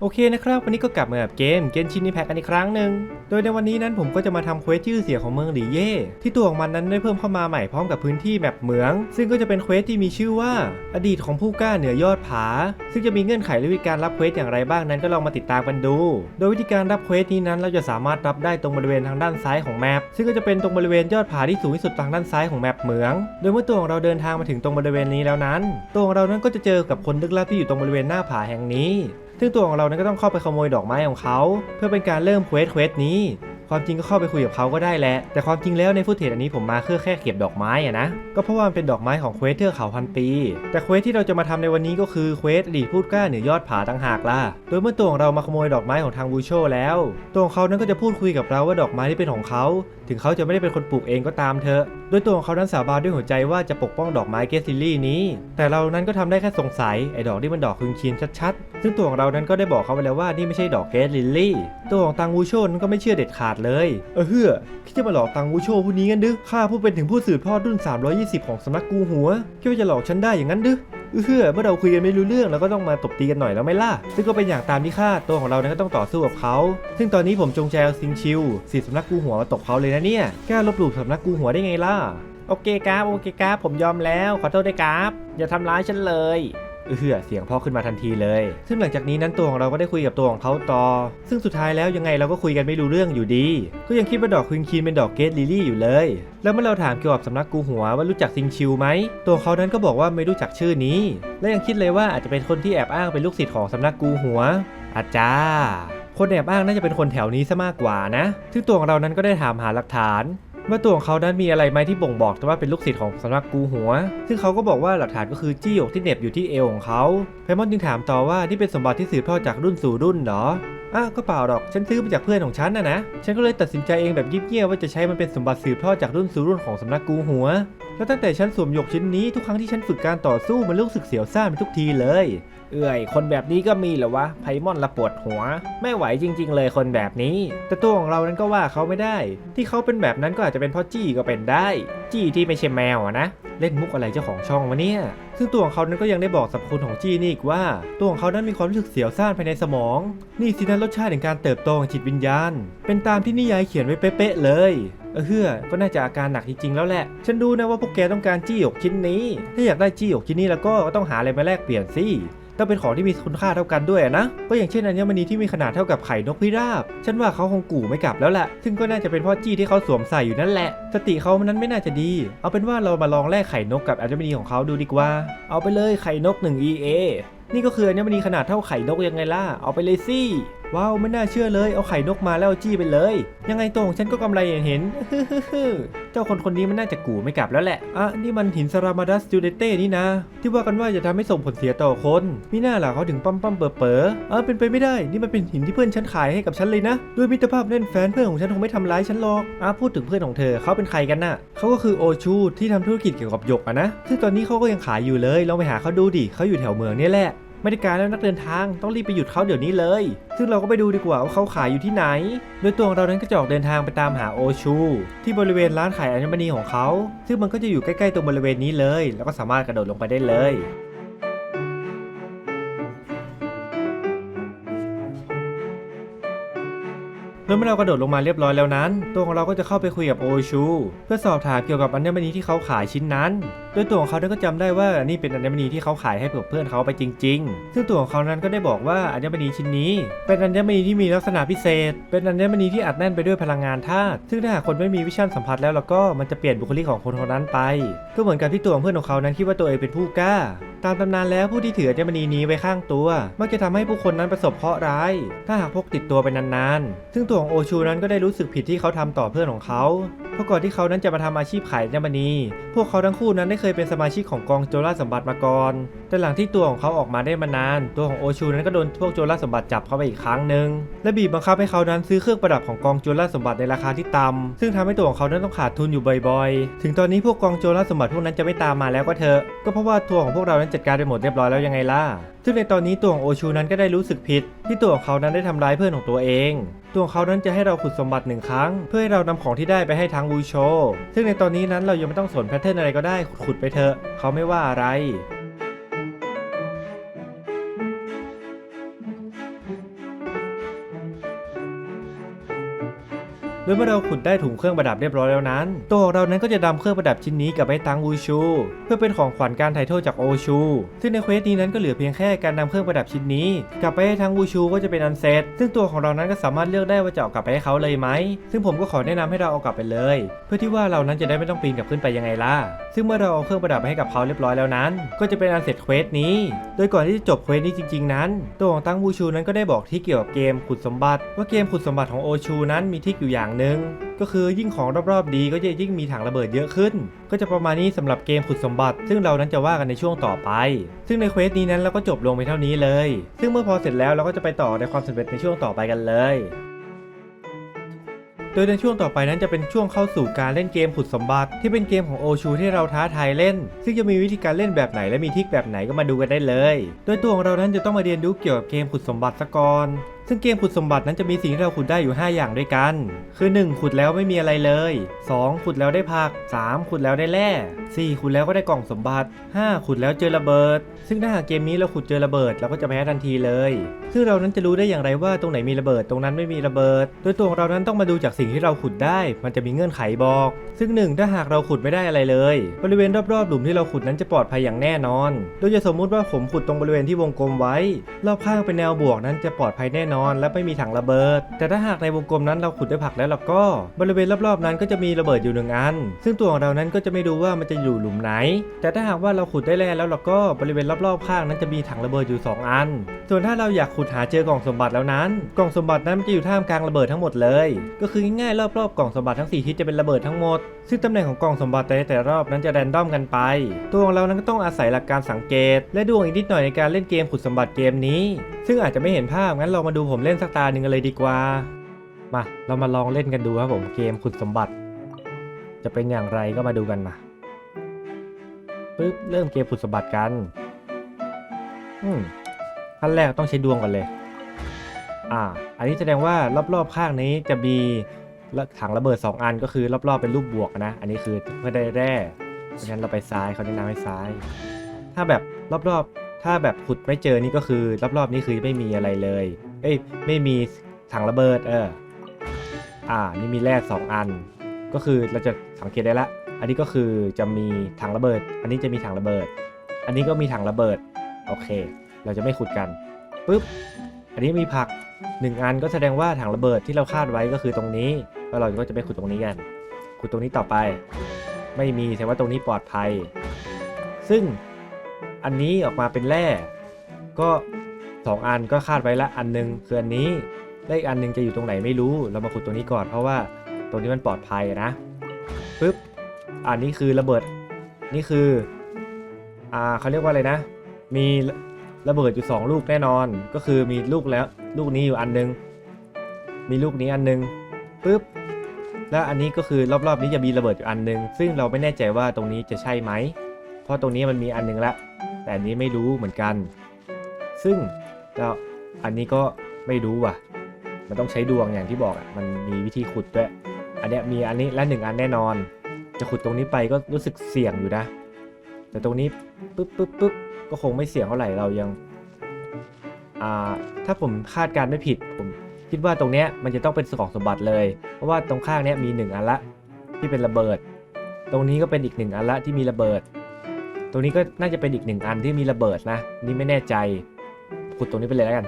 โอเคนะครับ วันนี้ก็กลับมากับเกมเกนชิน i แพ t กันอีกครั้งหนึ่ง โดยในวันนี้นั้นผมก็จะมาทำเควสชื่อเสียงของเมืองหลีเย่ที่ตัวของมันนั้นได้เพิ่มเข้ามาใหม่พร้อมกับพื้นที่แมปเหมือง ซึ่งก็จะเป็นเควสที่มีชื่อว่า อดีตของผู้กล้าเหนือยอดผา ซึ่งจะมีเงื่อนไขและวิธีการรับเควสอย่างไรบ้างนั้นก็ลองมาติดตามกันดู โดยวิธีการรับเควสนี้นั้นเราจะสามารถรับได้ตรงบริเวณทางด้านซ้ายของแมปซึ่งก็จะเป็นตรงบริเวณยอดผาที่สูงที่สุดทางด้านซ้ายของแมปเหมือง โดยเมื่อตัวของเราเดินทางมาถึงตรงบริเวณนี้แล้วนั้น ตัวของเรานั้นก็จะเจอกับคนลึกลับที่อยู่ตรงบริเวณหน้าผาแห่งนี้ ซึ่งตัวของเรานั้นก็ต้องเข้าไปขโมยดอกไม้ของเขา เพื่อเป็นการเริ่มเควสเควสนี้ ความจริงก็เข้าไปคุยกับเขาก็ได้แหละ แต่ความจริงแล้วในฟุตเทจอันนี้ผมมาเพื่อแค่เก็บดอกไม้อะนะ ก็เพราะว่ามันเป็นดอกไม้ของเควสเทือกเขาพันปี แต่เควสที่เราจะมาทำในวันนี้ก็คือเควสอดีพูดกล้าเหนือยอดผาต่างหากล่ะ โดยเมื่อตัวของเรามาขโมยดอกไม้ของทางบูโชแล้ว ตัวของเขานั้นก็จะพูดคุยกับเราว่าดอกไม้ที่เป็นของเขา ถึงเขาจะไม่ได้เป็นคนปลูกเองก็ตามเถอะโดยตัวของเขานั้นสาบานด้วยหัวใจว่าจะปกป้องดอกไม้เกสซิลลี่นี้ แต่เรานั้นก็ทำได้แค่สงสัยไอ้ดอกที่มันดอกคึงชินชัดๆ ซึ่งตัวของเรานั้นก็ได้บอกเขาไปแล้วว่านี่ไม่ใช่ดอกเกสลิลลี่ ตัวของตังวูโชนก็ไม่เชื่อเด็ดขาดเลย เออเฮือคิดจะมาหลอกตังวูโชผู้นี้กันดึข้าผู้เป็นถึงผู้สืบทอดรุ่น 320 ของสำนักกูหัวคิดว่าจะหลอกฉันได้อย่างนั้นดึเออ เฮือเมื่อเราคุยกันไม่รู้เรื่องเราก็ต้องมาตบตีกันหน่อยแล้วไม่ล่ะ ซึ่งก็เป็นอย่างตามที่คาดตัวของเราเนี่ยก็ต้องต่อสู้กับเขา ซึ่งตอนนี้ผมจงใจเอาซิงชิวสีสำนักกูหัวมาตบเขาเลยนะเนี่ยกล้าลบหลู่สำนักกูหัวได้ไงล่ะ โอเคครับ โอเคครับ ผมยอมแล้ว ขอโทษด้วยครับ อย่าทำร้ายฉันเลย เออเสียงพ่อขึ้นมาทันทีเลย ซึ่งหลังจากนี้นั้นตัวของเราก็ได้คุยกับตัวของเขาต่อ ซึ่งสุดท้ายแล้วยังไงเราก็คุยกันไม่รู้เรื่องอยู่ดี ก็ยังคิดว่าดอกควีนคีนเป็นดอกเกตลิลี่อยู่เลย แล้วเมื่อเราถามเกี่ยวกับสำนักกูหัวว่ารู้จักซิงชิวไหม ตัวเขานั้นก็บอกว่าไม่รู้จักชื่อนี้ และยังคิดเลยว่าอาจจะเป็นคนที่แอบอ้างเป็นลูกศิษย์ของสำนักกูหัว อาจารย์คนแอบอ้างน่าจะเป็นคนแถวนี้ซะมากกว่านะ ซึ่งตัวของเรานั้นก็ได้ถามหาหลักฐาน เมื่อตัวของเขานั้นมีอะไรไหมที่บ่งบอกว่าเป็นลูกศิษย์ของสำนักกูหัว ซึ่งเขาก็บอกว่าหลักฐานก็คือจี้หยกที่เหน็บอยู่ที่เอวของเขาไพมอนจึงถามต่อว่านี่เป็นสมบัติที่สืบทอดจากรุ่นสู่รุ่นเหรออะก็เปล่าหรอก ฉันซื้อมาจากเพื่อนของฉันนะนะ ฉันก็เลยตัดสินใจเองแบบยิบเงียว่าจะใช้มันเป็นสมบัติสืบทอดจากรุ่นสู่รุ่นของสำนักกูหัว แล้วตั้งแต่ฉันสวมหยกชิ้นนี้ทุกครั้งที่ฉันฝึกการต่อสู้มันรู้สึกเสียวซ่านไปทุกทีเลย เอื่อย คนแบบนี้ก็มีเหรอวะ ไพมอนละปวดหัว ไม่ไหวจริง ๆ เลยคนแบบนี้ แต่ตัวของเรานั้นก็ว่าเขาไม่ได้ ที่เขาเป็นแบบนั้นก็อาจจะเป็นเพราะจี้ก็เป็นได้ จี้ที่ไม่ใช่แมวอะนะ เล่นมุกอะไรเจ้าของช่องวะเนี่ย ซึ่งตัวของเขานั้นก็ยังได้บอกสรรพคุณของจี้นี่อีกว่า ตัวของเขานั้นมีความรู้สึกเสียวซ่านภายในสมอง นี่สินะรสชาติแห่งการเติบโตของจิตวิญญาณ เป็นตามที่นิยายเขียนไว้เป๊ะๆเลย เออเฮือก็น่าจะอาการหนักจริงๆแล้วแหละ ฉันดูนะว่าพวกแกต้องการจี้หยกชิ้นนี้ ถ้าอยากได้จี้หยกชิ้นนี้แล้วก็ต้องหาอะไรมาแลกเปลี่ยนสิ ต้องเป็นของที่มีคุณค่าเท่ากันด้วยนะ ก็อย่างเช่นอัญมณีที่มีขนาดเท่ากับไข่นกพิราบ ฉันว่าเขาคงกู่ไม่กลับแล้วแหละ ซึ่งก็น่าจะเป็นเพ่อจี้ที่เขาสวมใส่อยู่นั่นแหละ สติเขามันนั้นไม่น่าจะดี เอาเป็นว่าเรามาลองแลกไข่นกกับอัญมณีของเขาดูดีกว่า เอาไปเลยไข่นก 1 EA นี่ก็คืออัญมณีขนาดเท่าไข่นกยังไงล่ะ เอาไปเลยสิว้าวไม่น่าเชื่อเลย เอาไข่นกมาแล้วจี้ไปเลย ยังไงตัวของฉันก็กำไรอย่างเห็น จ้าคนคนนี้มันน่าจะกู่ไม่กลับแล้วแหละ อะ นี่มันหินซารามาดัสจูเดเต้นี่นะ ที่ว่ากันว่าจะทำให้ส่งผลเสียต่อคนมิน่าล่ะเขาถึงปั๊มปั๊มเป๋อเป๋อเออเป็นไปไม่ได้ นี่มันเป็นหินที่เพื่อนฉันขายให้กับฉันเลยนะ ด้วยมิตรภาพแน่นแฟนเพื่อนของฉันคงไม่ทำร้ายฉันหรอก อะพูดถึงเพื่อนของเธอเขาเป็นใครกันน่ะเขาก็คือโอชูที่ทำธุรกิจเกี่ยวกับหยกอะนะ ซึ่งตอนนี้เขาก็ยังขายอยู่เลยลองไปหาเขาดูดิเขาอยู่แถวเมืองนี่แหละ ไม่ได้การแล้วนักเดินทางต้องรีบไปหยุดเขาเดี๋ยวนี้เลย ซึ่งเราก็ไปดูดีกว่าว่าเขาขายอยู่ที่ไหน โดยตัวของเรานั้นก็จะออกเดินทางไปตามหาโอชู ที่บริเวณร้านขายอัญมณีของเขา ซึ่งมันก็จะอยู่ใกล้ๆตรงบริเวณนี้เลย แล้วก็สามารถกระโดดลงไปได้เลย เมื่อเรากระโดดลงมาเรียบร้อยแล้วนั้น ตัวของเราก็จะเข้าไปคุยกับโอชู เพื่อสอบถามเกี่ยวกับอัญมณีที่เขาขายชิ้นนั้น โดยตัวของเขานั้ก็จำได้ว่านี่เป็นอัญมณีที่เขาขายให้เพื่อนเขาไปจริง ๆ ซึ่งตัวของเขานั้นก็ได้บอกว่าอัญมณีชิ้นนี้ เป็นอัญมณีที่มีลักษณะพิเศษ เป็นอัญมณีที่อัดแน่นไปด้วยพลังงานธาตุ ซึ่งถ้าหากคนไม่มีวิชั่นสัมผัสแล้วแล้วก็มันจะเปลี่ยนบุคลิกของคนคนนั้นไป ก็เหมือนกับที่ตัวของเพื่อนของเขานั้นคิดว่าตัวเองเป็นผู้กล้าตามตำนานแล้วผู้ที่ถืออัญมณีนี้ไว้ข้างตัว มักจะทำให้ผู้คนนั้นประสบเคราะห์ร้าย ถ้าหากพกติดตัวไปนานๆ ซึ่งตัวของโอชูนั้นก็ได้รู้สึกผิดที่เขาทำต่อเพื่อนของเขา เพราะก่อนที่เขานั้นจะมาทำอาชีพขายอัญมณีพวกเขาทั้งคู่นั้นได้เคยเป็นสมาชิกของกองโจรสมบัติมาก่อนแต่หลังที่ตัวของเขาออกมาได้มานาน ตัวของโอชูนั้นก็โดนพวกโจรสมบัติจับเข้าไปอีกครั้งหนึ่งและบีบบังคับให้เขานั้นซื้อเครื่องประดับของกองโจรสมบัติในราคาที่ต่ำซึ่งทำให้ตัวของเขานั้นต้องขาดทุนอยู่บ่อยๆ ถึงตอนนี้พวกกองโจรสมบัติพวกนั้นจะไม่ตามมาแล้วก็เถอะก็เพราะว่าตัวของพวกเรานั้นจัดการไปหมดเรียบร้อยแล้วยังไงล่ะซึ่งในตอนนี้ตัวของโอชูนั้นก็ได้รู้สึกผิด ที่ตัวของเขานั้นได้ทำร้ายเพื่อนของตัวเอง ตัวของเขานั้นจะให้เราขุดสมบัติหนึ่งครั้ง เพื่อให้เรานำของที่ได้ไปให้ทางบูโช ซึ่งในตอนนี้นั้นเรายังไม่ต้องสนแพทเทิร์นอะไรก็ได้ขุดไปเถอะ เขาไม่ว่าอะไร โดยเมื่อเราขุดได้ถุงเครื่องประดับเรียบร้อยแล้วนั้น ตัวของเรานั้นก็จะนำเครื่องประดับชิ้นนี้กลับไปให้ตังวูชู เพื่อเป็นของขวัญการถ่ายโทษจากโอชู ซึ่งในเควสนี้นั้นก็เหลือเพียงแค่การนำเครื่องประดับชิ้นนี้ กลับไปให้ทั้งวูชูก็จะเป็นอันเซตซึ่งตัวของเรานั้นก็สามารถเลือกได้ว่าจะเอากลับไปให้เขาเลยไหม ซึ่งผมก็ขอแนะนำให้เราเอากลับไปเลย เพื่อที่ว่าเรานั้นจะได้ไม่ต้องปีนกลับขึ้นไปยังไงล่ะ ซึ่งเมื่อเราเอาเครื่องประดับไปให้กับเขาเรียบร้อยแล้วนั้น ก็จะเป็นอันเสร็จเควสนี้ โดยก่อนที่จะจบเควสนี้จริง ๆ นั้น ตัวของตังวูชูนั้นก็ได้บอกที่เกี่ยวกับเกมขุดสมบัติ ว่าเกมขุดสมบัติของโอชูนั้นมีทิกอยู่อย่างหนึ่งก็คือยิ่งของรอบๆดีก็จะยิ่งมีถังระเบิดเยอะขึ้น ก็จะประมาณนี้สำหรับเกมขุดสมบัติ ซึ่งเรานั้นจะว่ากันในช่วงต่อไป ซึ่งในเควสนี้นั้นเราก็จบลงไปเท่านี้เลย ซึ่งเมื่อพอเสร็จแล้วเราก็จะไปต่อในความสำเร็จในช่วงต่อไปกันเลยโดยในช่วงต่อไปนั้นจะเป็นช่วงเข้าสู่การเล่นเกมขุดสมบัติ ที่เป็นเกมของโอชูที่เราท้าทายเล่น ซึ่งจะมีวิธีการเล่นแบบไหนและมีทิกแบบไหนก็มาดูกันได้เลย โดยตัวของเรานั้นจะต้องมาเรียนรู้เกี่ยวกับเกมขุดสมบัติซะก่อน ซึ่งเกมขุดสมบัตินั้นจะมีสิ่งที่เราขุดได้อยู่ 5 อย่างด้วยกัน คือ 1 ขุดแล้วไม่มีอะไรเลย 2 ขุดแล้วได้ผัก 3 ขุดแล้วได้แร่ 4 ขุดแล้วก็ได้กล่องสมบัติ 5 ขุดแล้วเจอระเบิด ซึ่งถ้าหากเกมนี้เราขุดเจอระเบิดเราก็จะแพ้ทันทีเลย ซึ่งเรานั้นจะรู้ได้อย่างไรว่าตรงไหนมีระเบิดตรงนั้นไม่มีระเบิด โดยตัวเรานั้นต้องมาดูจากสิ่งที่เราขุดได้ มันจะมีเงื่อนไขบอก ซึ่งหนึ่งถ้าหากเราขุดไม่ได้อะไรเลย บริเวณรอบๆหลุมที่เราขุดนั้นจะปลอดภัยอย่างแน่นอน โดยจะสมมุติว่าผมขุดตรงบริเวณที่วงกลมไว้ รอบข้างเป็นแนวบวกนั้นจะปลอดภัยแน่นอนและไม่มีถังระเบิด แต่ถ้าหากในวงกลมนั้นเราขุดได้ผักแล้วเราก็บริเวณรอบๆนั้นก็จะมีระเบิดอยู่หนึ่งอัน ซึ่งตัวของเรานั้นก็จะไม่รู้ว่ามันจะอยู่หลุมไหน แต่ถ้าหากว่าเราขุดได้แร่แล้วเราก็บริเวณรอบๆข้างนั้นจะมีถังระเบิดอยู่สองอัน ส่วนถ้าเราอยากขุดหาเจอกล่องสมบัติแล้วนั้น กล่องสมบัตินั้นมันจะอยู่ท่ามกลางระเบิดทั้งหมดเลย ก็คือง่ายๆรอบๆกล่องสมบัติทั้งสี่ทิศจะเป็นระเบิดทั้งหมด ซึ่งตำแหน่งของกล่องสมบัติแต่แต่รอบนั้นจะแรนดอมกันไป ตัวของเรานั้นก็ต้องอาศัยหลักการสังเกต และดวงอีกนิดหน่อยในการเล่นเกมขุดสมบัติเกมนี้ ซึ่งอาจจะไม่เห็นภาพงั้นเรามาดูผมเล่นสักตาหนึ่งกันเลยดีกว่า มา เรามาลองเล่นกันดูครับผมเกมขุดสมบัติ จะเป็นอย่างไรก็มาดูกันมาปึ๊บเริ่มเกมขุดสมบัติกัน อืมขั้นแรกต้องใช้ดวงก่อนเลย อ่า อันนี้แสดงว่ารอบๆข้างนี้จะมีถังระเบิด 2 อันก็คือรอบๆเป็นรูปบวกนะ อันนี้คือเพื่อได้แร่เพราะฉะนั้นเราไปซ้ายเขาแนะนำให้ซ้าย ถ้าแบบรอบๆ ถ้าแบบขุดไม่เจอนี่ก็คือรอบๆนี่คือไม่มีอะไรเลย อ้ยไม่มีถังระเบิดเอออ่านี่มีแร่สองอัน ก็คือเราจะสังเกตได้ละ อันนี้ก็คือจะมีถังระเบิด อันนี้จะมีถังระเบิด อันนี้ก็มีถังระเบิดโอเค เราจะไม่ขุดกันปุ๊บอันนี้มีผักหนึ่งอันก็แสดงว่าถังระเบิดที่เราคาดไว้ก็คือตรงนี้แล้วเราก็จะไปขุดตรงนี้กันขุดตรงนี้ต่อไป ไม่มีแสดงว่าตรงนี้ปลอดภัย ซึ่งอันนี้ออกมาเป็นแร่ก็ สองอันก็คาดไว้ละอันหนึงคืออันนี้และอีกอันหนึงจะอยู่ตรงไหนไม่รู้ เรามาขุดตรงนี้ก่อนเพราะว่าตรงนี้มันปลอดภัยนะปึ๊บอันนี้คือระเบิดนี่คืออ่าเขาเรียกว่าอะไรนะ มีระเบิดอยู่สองลูกแน่นอน ก็คือมีลูกแล้วลูกนี้อยู่อันหนึง มีลูกนี้อันหนึงปึ๊บแล้วอันนี้ก็คือรอบๆนี้จะมีระเบิดอยู่อันหนึง ซึ่งเราไม่แน่ใจว่าตรงนี้จะใช่ไหม เพราะตรงนี้มันมีอันหนึงละ แต่อันนี้ไม่รู้เหมือนกัน ซึ่ง แล้วอันนี้ก็ไม่รู้ว่ะ มันต้องใช้ดวงอย่างที่บอกอะ มันมีวิธีขุดด้วย อันเนี้ยมีอันนี้และหนึ่งอันแน่นอน จะขุดตรงนี้ไปก็รู้สึกเสี่ยงอยู่นะ แต่ตรงนี้ปึ๊บปึ๊บปึ๊บก็คงไม่เสี่ยงเท่าไหร่เรายังอ่าถ้าผมคาดการณ์ไม่ผิดผมคิดว่าตรงเนี้ยมันจะต้องเป็นของสมบัติเลย เพราะว่าตรงข้างเนี้ยมีหนึ่งอันละที่เป็นระเบิด ตรงนี้ก็เป็นอีกหนึ่งอันละที่มีระเบิด ตรงนี้ก็น่าจะเป็นอีกหนึ่งอันที่มีระเบิดนะ นี่ไม่แน่ใจ ขุดตรงนี้ไปเลยแล้วกัน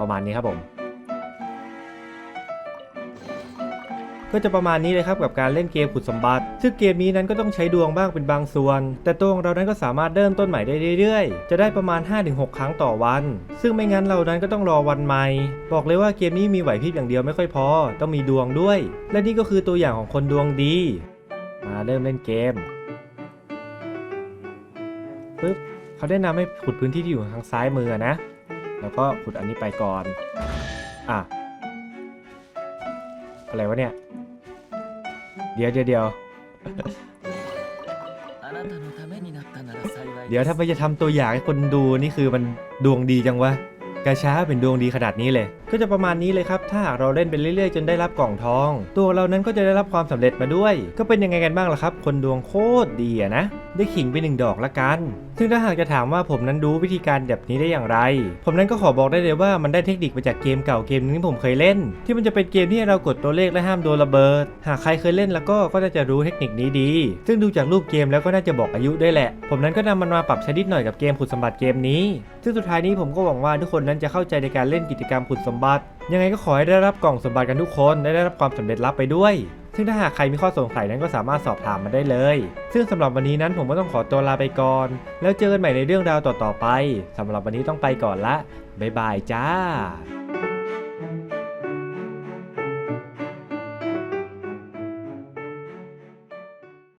ประมาณนี้ครับผม ก็จะประมาณนี้เลยครับกับการเล่นเกมขุดสมบัติ ซึ่งเกมนี้นั้นก็ต้องใช้ดวงบ้างเป็นบางส่วน แต่ตัวของเรานั้นก็สามารถเริ่มต้นใหม่ได้เรื่อยๆ จะได้ประมาณ 5-6 ครั้งต่อวัน ซึ่งไม่งั้นเรานั้นก็ต้องรอวันใหม่ บอกเลยว่าเกมนี้มีไหวพริบอย่างเดียวไม่ค่อยพอ ต้องมีดวงด้วย และนี่ก็คือตัวอย่างของคนดวงดี มาเริ่มเล่นเกมปึ๊บ เขาได้นำให้ขุดพื้นที่ที่อยู่ทางซ้ายมือนะ แล้วก็ขุดอันนี้ไปก่อน อะ อะไรวะเนี่ย เดี๋ยวเดี๋ยวเดี๋ยวเดี๋ยวถ้าไปจะทำตัวอย่างให้คนดูนี่คือมันดวงดีจังวะ กาชาเป็นดวงดีขนาดนี้เลย ก็จะประมาณนี้เลยครับ ถ้าหากเราเล่นไปเรื่อยๆ จนได้รับกล่องทอง ตัวเรานั้นก็จะได้รับความสำเร็จมาด้วย ก็เป็นยังไงกันบ้างล่ะครับ คนดวงโคตรดีอะนะ ได้ขิงไปหนึ่งดอกละกัน ซึ่งถ้าหากจะถามว่าผมนั้นรู้วิธีการแบบนี้ได้อย่างไร ผมนั้นก็ขอบอกได้เลยว่ามันได้เทคนิคมาจากเกมเก่าเกมนึงที่ผมเคยเล่น ที่มันจะเป็นเกมที่เรากดตัวเลขและห้ามโดนระเบิด หากใครเคยเล่นแล้วก็ก็น่าจะรู้เทคนิคนี้ดี ซึ่งดูจากรูปเกมแล้วก็น่าจะบอกอายุด้วยแหละ ผมนั้นก็นำมันมาปรับใช้นิดหน่อยกับเกมขุดสมบัติเกมนี้ ซึ่งสุดท้ายนี้ผมก็หวังว่าทุกคนนั้นจะเข้าใจในการเล่นกิจกรรมขุดสมบัติ ยังไงก็ขอให้ได้รับกล่องสมบัติกันทุกคนและได้รับความสำเร็จลับไปด้วย ซึ่งถ้าหากใครมีข้อสงสัยนั้นก็สามารถสอบถามมาได้เลย ซึ่งสำหรับวันนี้นั้นผมก็ต้องขอตัวลาไปก่อน แล้วเจอกันใหม่ในเรื่องราวต่อๆไปสำหรับวันนี้ต้องไปก่อนละบ๊ายบายจ้า